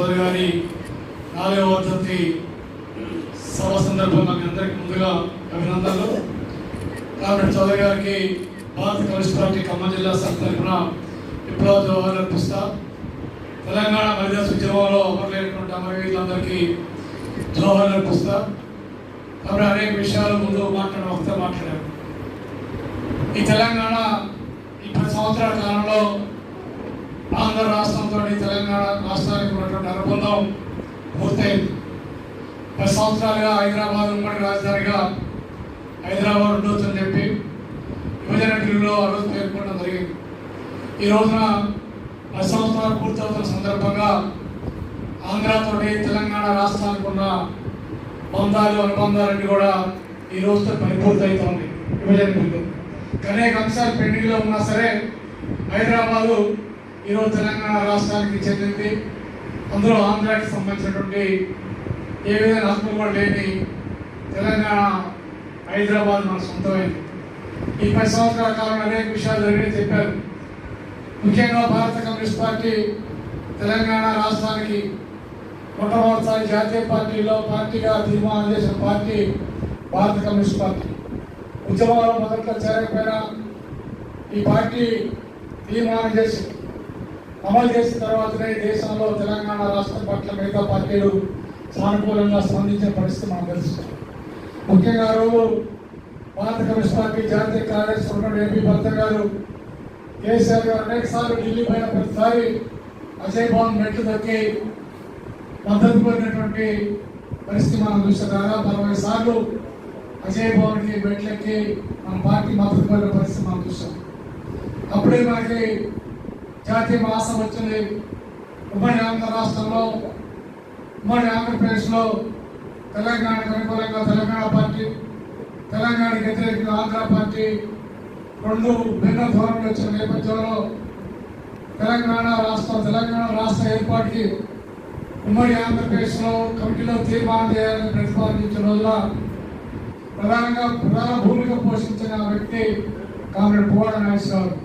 సోదరి గారి నాలుగవ వర్ధంతి సభ సందర్భంగా మీ అందరికీ ముందుగా అభినందనలు. కామ్రేడ్ చౌదరి గారికి భారత కమ్యూనిస్ట్ పార్టీ ఖమ్మం జిల్లా సభ తరఫున విప్లవ జవహర్ అర్పిస్తా. తెలంగాణ మహిళా ఉద్యమంలో అమరులైనటువంటి అమరవీరులందరికీ జవహర్ అర్పిస్తా. కాబట్టి అనేక విషయాలు ముందు మాట్లాడిన వక్త మాట్లాడారు. ఈ తెలంగాణ ఈ పది సంవత్సరాల కాలంలో ఆంధ్ర రాష్ట్రంతో తెలంగాణ రాష్ట్రానికి ఉన్నటువంటి అనుబంధం పూర్తయింది. పది సంవత్సరాలుగా హైదరాబాద్ ఉమ్మడి రాజధానిగా హైదరాబాద్ ఉండొచ్చని చెప్పి విభజన ఢిల్లీలో ఆ రోజు పేర్కొనడం జరిగింది. ఈ రోజున పది సంవత్సరాలు పూర్తవుతున్న సందర్భంగా ఆంధ్రతోటి తెలంగాణ రాష్ట్రానికి ఉన్న బంధాలు అనుబంధాలన్నీ కూడా ఈ రోజుతో పరిపూర్తి అవుతుంది విభజన ఢిల్లీలో అనేక అంశాలు పెండింగ్లో ఉన్నా సరే హైదరాబాదు ఈరోజు తెలంగాణ రాష్ట్రానికి చెందింది. అందులో ఆంధ్రాకి సంబంధించినటువంటి ఏ విధంగా హక్కు కూడా లేని తెలంగాణ హైదరాబాద్ మన సొంతమైంది. ఈ పది సంవత్సరాల కాలంలో అనేక విషయాలు జరిగినాయి చెప్పారు. ముఖ్యంగా భారత కమ్యూనిస్ట్ పార్టీ తెలంగాణ రాష్ట్రానికి మొట్టమొదటిసారి జాతీయ పార్టీలో పార్టీగా తీర్మానం చేసిన పార్టీ భారత కమ్యూనిస్ట్ పార్టీ. ఉద్యమాలు మొదట్లో చేరకపోయినా ఈ పార్టీ తీర్మానం చేసింది. అమలు చేసిన తర్వాతనే దేశంలో తెలంగాణ రాష్ట్రం పట్ల మిగతా పార్టీలు సానుకూలంగా స్పందించిన పరిస్థితి మనం తెలుసు ముఖ్యంగా రోజు భారత కమ్యూనిస్ట్ పార్టీ జాతీయ కార్యదర్శి ఉన్నటువంటి ఎంపీ భర్త గారు కేసీఆర్ గారు అనేక సార్లు ఢిల్లీ పైన ప్రతిసారి అజయ్ భవన్ మెట్లు దక్కి మద్దతు పడినటువంటి పరిస్థితి మనం చూసాం దాదాపు అరవై సార్లు అజయ్ భవన్కి మెట్లెక్కి మన పార్టీ మద్దతు కోరిన పరిస్థితి మనం చూసాం అప్పుడే మనకి జాతీయ మాసం వచ్చింది. ఉమ్మడి ఆంధ్ర రాష్ట్రంలో ఉమ్మడి ఆంధ్రప్రదేశ్లో తెలంగాణకు అనుకూలంగా తెలంగాణ పార్టీ తెలంగాణకు వ్యతిరేకంగా ఆంధ్ర పార్టీ రెండు భిన్న ధోరణులు వచ్చిన నేపథ్యంలో తెలంగాణ రాష్ట్రం తెలంగాణ రాష్ట్ర ఏర్పాటుకి ఉమ్మడి ఆంధ్రప్రదేశ్లో కమిటీలో తీర్మానం చేయాలని ప్రతిపాదించిన రోజున ప్రధానంగా ప్రధాన భూమిక పోషించిన వ్యక్తి కామ్రేడ్ పువ్వాడ నాగేశ్వరరావు.